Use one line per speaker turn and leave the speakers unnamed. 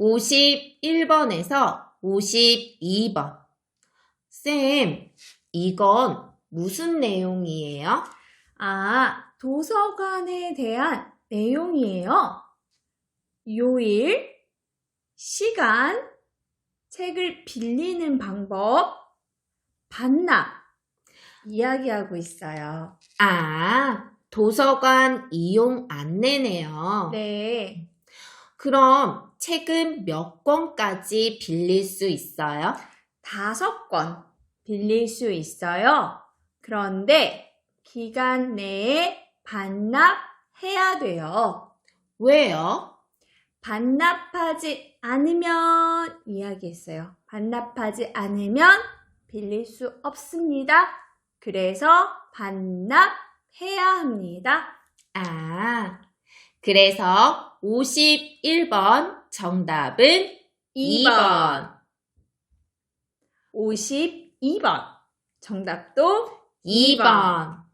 51번에서 52번. 쌤, 이건 무슨 내용이에요?
아, 도서관에 대한 내용이에요. 요일, 시간, 책을 빌리는 방법, 반납, 이야기하고 있어요.
아, 도서관 이용 안내네요.
네.
그럼 책은 몇 권까지 빌릴 수 있어요?
다섯 권 빌릴 수 있어요. 그런데 기간 내에 반납해야 돼요.
왜요?
반납하지 않으면 이야기했어요. 반납하지 않으면 빌릴 수 없습니다. 그래서 반납해야 합니다.
아, 그래서 51번 정답은 2번.
52번. 정답도
2번.